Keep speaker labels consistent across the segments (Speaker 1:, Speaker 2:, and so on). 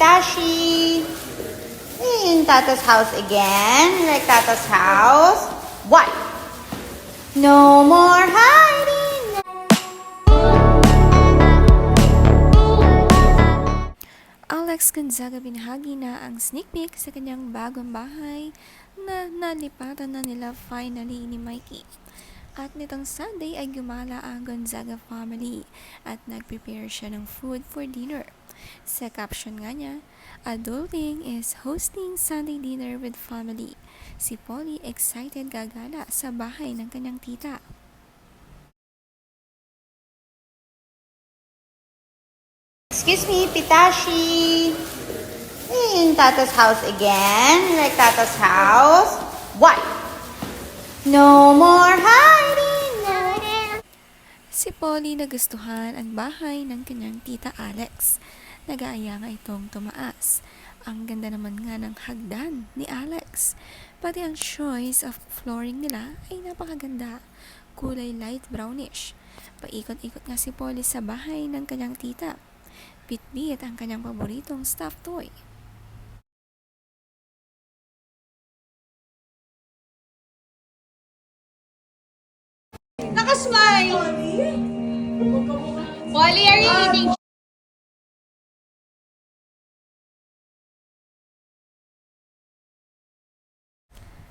Speaker 1: Pitashi. In Tata's house again. Like Tata's house. What? No more hiding.
Speaker 2: Alex Gonzaga binahagi na ang sneak peek sa kanyang bagong bahay na nalipatan na nila finally ni Mikey. At nitong Sunday ay gumala ang Gonzaga family at nag-prepare siya ng food for dinner. Sa caption nga niya, Adulting is hosting Sunday dinner with family. Si Polly excited gagala sa bahay ng kanyang tita.
Speaker 1: Excuse me, Pitashi. In Tata's house again. Like Tata's house. What? No more hiding. No.
Speaker 2: Si Polly nagustuhan ang bahay ng kanyang tita Alex. Nag-aaya nga itong tumaas. Ang ganda naman nga ng hagdan ni Alex. Pati ang choice of flooring nila ay napakaganda. Kulay light brownish. Paikot-ikot nga si Polly sa bahay ng kanyang tita. Bitbit ang kanyang paboritong stuffed toy.
Speaker 3: Nakasmile! Polly, are you eating?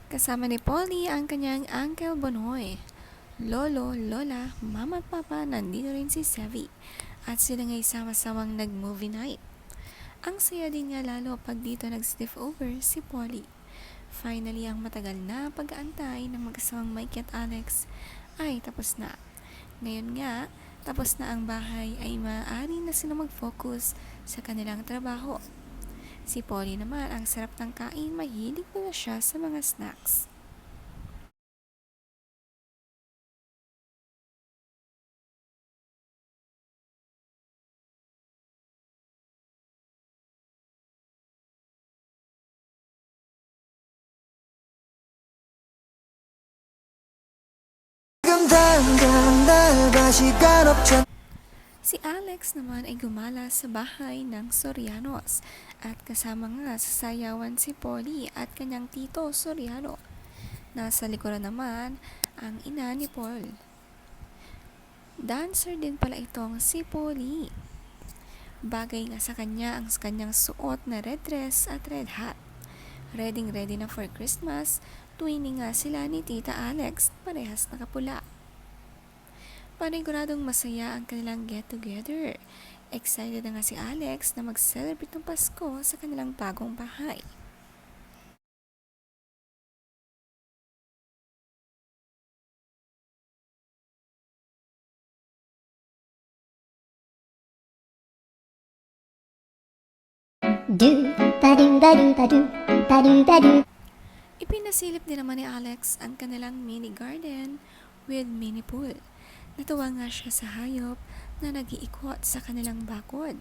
Speaker 2: Kasama ni Polly ang kanyang Uncle Bonoy. Lolo, Lola, Mama at Papa nandito rin si Sevi at sila ngay sama-samang nag-movie night. Ang saya din nga lalo pag dito nag-stiff over si Polly. Finally, ang matagal na pag-aantay ng magkasamang Mike at Alex ay tapos na. Ngayon nga, tapos na ang bahay ay maaari na sila mag-focus sa kanilang trabaho. Si Polly naman, ang sarap ng kain, mahilig na, na siya sa mga snacks. Si Alex naman ay gumala sa bahay ng Sorianos at kasama nga sa sayawan si Polly at kanyang tito Soriano. Nasa likuran naman ang ina ni Paul. Dancer din pala itong si Polly. Bagay nga sa kanya ang kanyang suot na red dress at red hat. Ready ready na for Christmas, tuwing nga sila ni Tita Alex, parehas nakapula. Paniguradong masaya ang kanilang get-together. Excited na nga si Alex na mag-celebrate ng Pasko sa kanilang bagong bahay.
Speaker 4: Do ba do ba do ba do ba do ba do.
Speaker 2: Ipinasilip din naman ni Alex ang kanilang mini garden with mini pool. Natuwa nga siya sa hayop na nag-iikot sa kanilang bakod.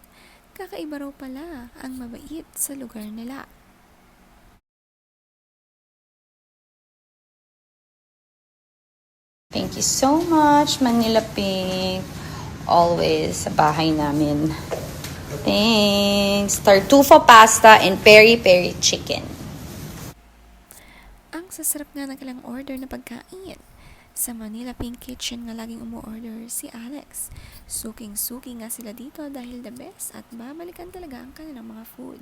Speaker 2: Kakaiba raw pala ang mabait sa lugar nila.
Speaker 1: Thank you so much, Manila Pink. Always sa bahay namin. Thanks. Tartufo pasta and peri-peri chicken.
Speaker 2: Ang sasarap nga ng kailang order na pagkain. Sa Manila Pink Kitchen nga laging umu-order si Alex. Suking-suki nga sila dito dahil the best at babalikan talaga ang kanilang mga food.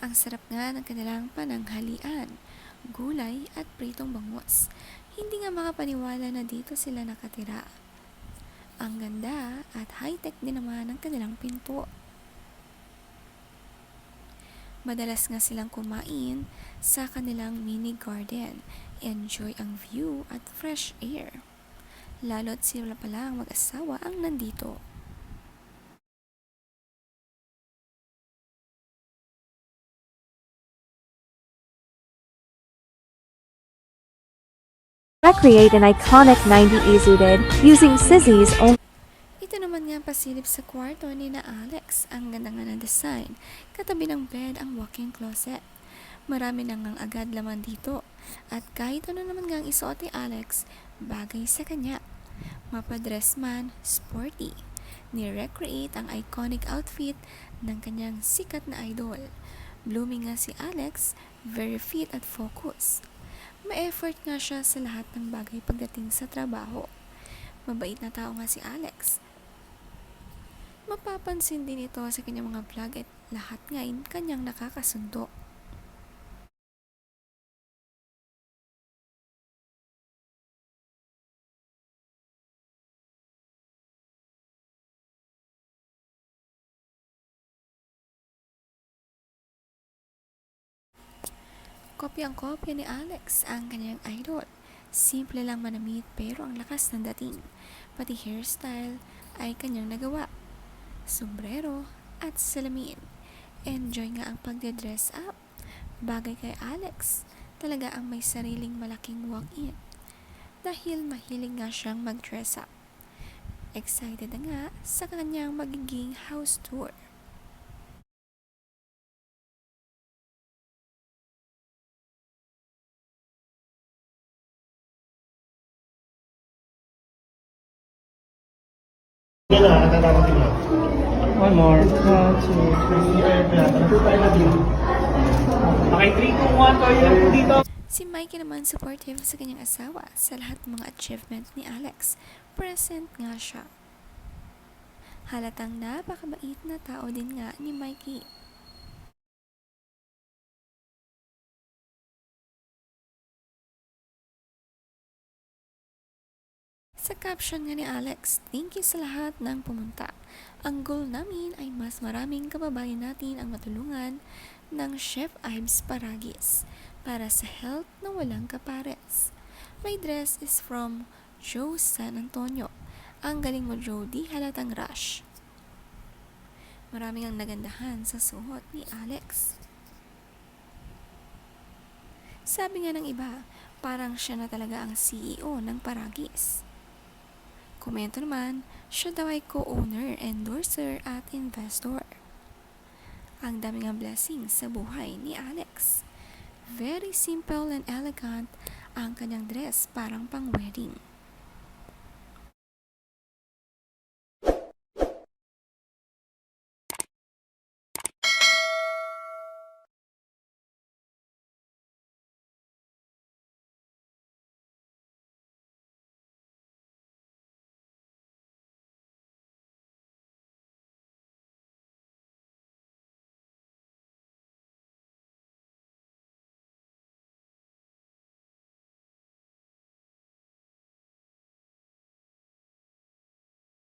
Speaker 2: Ang sarap nga ng kanilang pananghalian, gulay at pritong bangus. Hindi nga makapaniwala na dito sila nakatira. Ang ganda at high-tech din naman ang kanilang pinto. Madalas nga silang kumain sa kanilang mini garden. Enjoy ang view at fresh air. Lalo't sila pala ang mag-asawa ang nandito.
Speaker 5: Recreate an iconic 90s udid using Sizzy's own
Speaker 2: Ito naman nga ang pasilip sa kwarto ni na Alex. Ang ganda nga ng design. Katabi ng bed ang walk-in closet. Marami na ngang agad laman dito. At kahit ano naman ngang isuot ni Alex, bagay sa kanya. Mapadress man, sporty. Ni-recreate ang iconic outfit ng kanyang sikat na idol. Blooming nga si Alex, very fit at focus. Ma-effort nga siya sa lahat ng bagay pagdating sa trabaho. Mabait na tao nga si Alex. Mapapansin din ito sa kanyang mga vlog at lahat ngayon kanyang nakakasundo. Kopyang-kopya ni Alex ang kanyang idol. Simple lang manamit pero ang lakas ng dating. Pati hairstyle ay kanyang nagawa. Sombrero at salamin. Enjoy nga ang pagde-dress up. Bagay kay Alex, talaga ang may sariling malaking walk-in. Dahil mahilig nga siyang mag-dress up. Excited na nga sa kanyang magiging house tour.
Speaker 3: One more. One, two, three. Okay, 3, 2, 1. Tayo lang po dito.
Speaker 2: Si Mikey naman supportive sa kanyang asawa sa lahat ng mga achievement ni Alex. Present nga siya. Halatang napakabait na tao din nga ni Mikey. Sa caption nga ni Alex, thank you sa lahat ng pumunta. Ang goal namin ay mas maraming kababayan natin ang matulungan ng Chef Ives Paragis para sa health na walang kapares. My dress is from Joe San Antonio. Ang galing mo Joe, di halatang rush. Maraming ang nagandahan sa suot ni Alex. Sabi nga ng iba, parang siya na talaga ang CEO ng Paragis. Komento naman, siya daw ay co-owner, endorser at investor. Ang dami nga blessing sa buhay ni Alex. Very simple and elegant ang kanyang dress parang pang wedding.